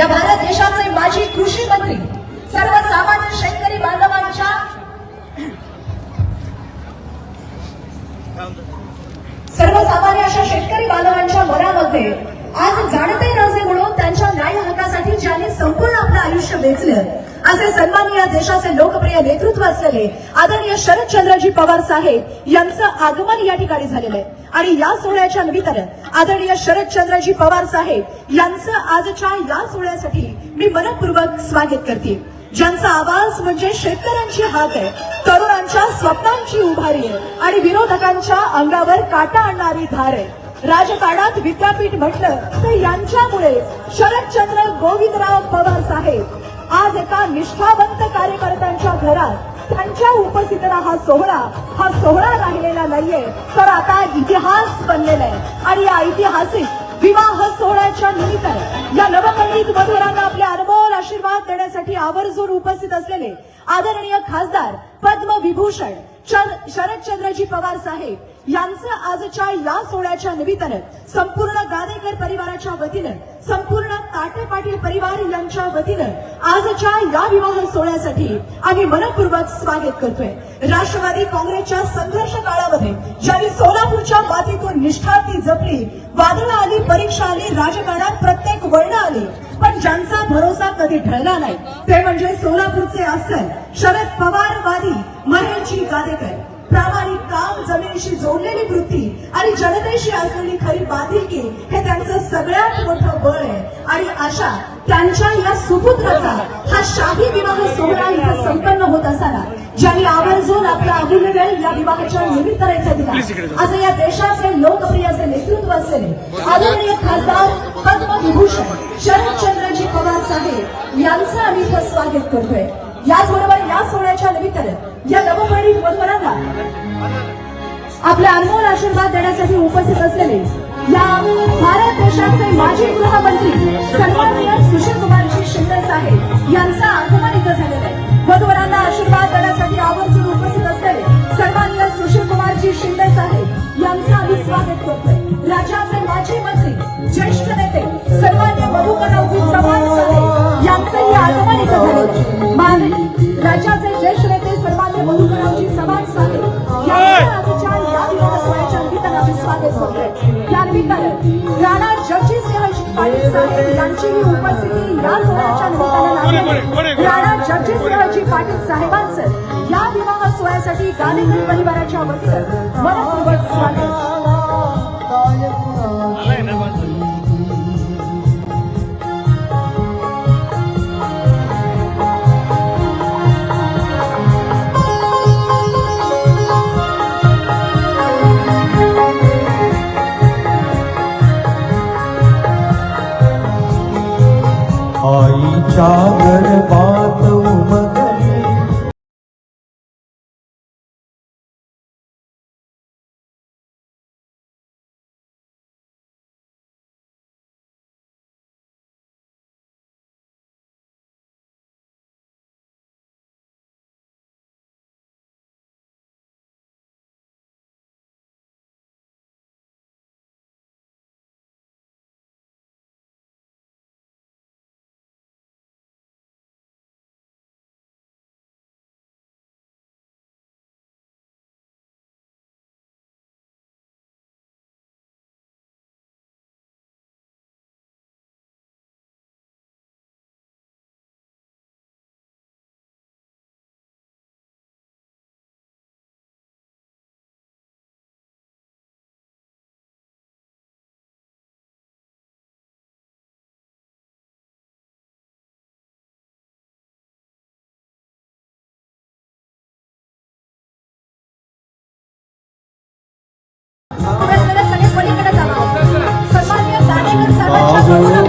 या भारत देशाचे माजी कृषी मंत्री सर्वसामान्य शेतकरी बांधवांच्या सर्वसामान्य अशा शेतकरी बांधवांच्या मनामध्ये आज जाणते राजे म्हणून त्यांच्या न्याय हक्कासाठी ज्यांनी संपूर्ण आपलं आयुष्य वेचलं असे सन्माननीय देशाचे लोकप्रिय नेतृत्व असलेले आदरणीय शरदचंद्रजी पवार साहेब यांचं आगमन या ठिकाणी झालेलं आहे. आणि या सोहळ्याच्या निमित्तानं आदरणीय शरदचंद्रजी पवार साहेब यांचं आजच्या या सोहळ्यासाठी मी मनपूर्वक स्वागत करते. ज्यांचा आवाज म्हणजे शेतकऱ्यांची हात आहे तरुणांच्या स्वप्नांची उभारी आहे आणि विरोधकांच्या अंगावर काटा आणणारी धार आहे. राजकारणात विद्यापीठ म्हटलं तर यांच्यामुळे शरदचंद्र गोविंदराव पवार साहेब आज एका निष्ठावंत कार्यकर्त्यांच्या घरात त्यांच्या उपस्थितीला हा सोहळा हा सोहळा राहिलेला नाहीये. तर आता इतिहास बनलेला आहे. आणि या ऐतिहासिक विवाह सोहळ्याच्या निमित्ताने या नवकंडित मधुरांना आपले अनमोल आशीर्वाद देण्यासाठी आवर्जून उपस्थित असलेले आदरणीय खासदार पद्मविभूषण शरदचंद्रजी पवार साहेब यांचं आजच्या या सोहळ्याच्या निमित्तानं संपूर्ण दादेकर परिवाराच्या वतीनं संपूर्ण ताटे पाटील परिवार यांच्या वतीनं आजच्या या विवाह सोहळ्यासाठी आम्ही मनपूर्वक स्वागत करतोय. राष्ट्रवादी काँग्रेसच्या संघर्ष काळामध्ये ज्यांनी सोलापूरच्या मातीतून निष्ठा ती जपली वादळं आली परीक्षा आली राजकारणात प्रत्येक वळणं आली पण ज्यांचा भरोसा कधी ढळला नाही ते म्हणजे सोलापूरचे अस्सल शरद पवारवादी महेशजी गादेकर प्रामाणिक काम जमिनीशी जोडलेली वृत्ती आणि जनतेशी असलेली खरी बांधिलकी हे त्यांचं सगळ्यात मोठं बळ आहे. आणि अशा त्यांच्या या सुपुत्राचा हा शाही विवाह सोहळा इथं संपन्न होत असताना ज्यांनी आवर्जून आपला अमूल्य वेळ या विवाहाच्या निमित्ताने दिला. असं या देशाचे लोकप्रिय असे नेतृत्व असलेले आदरणीय खासदार पद्मविभूषण शरदचंद्रजी पवार साहेब यांचं आम्ही इथं स्वागत करतोय. याचबरोबर या सोहळ्याच्या निमित्तानं या नवपरिणित वधूवरांना आपला अनमोल आशीर्वाद देण्यासाठी उपस्थित असलेले या भारत देशाचे माजी गृहमंत्री सन्माननीय सुशील कुमारजी शिंदे साहेब यांचा स्वागत करतोय या निमित्तानं राणा पाटील साहेब यांचीही उपस्थिती या सोहळ्याच्या निमित्तानं. राणा जगजित सिंहजी पाटील साहेबांचं या विवाह सोहळ्यासाठी गालेकर परिवाराच्या वतीनं मनपूर्वक स्वागत. 있어 Gracias.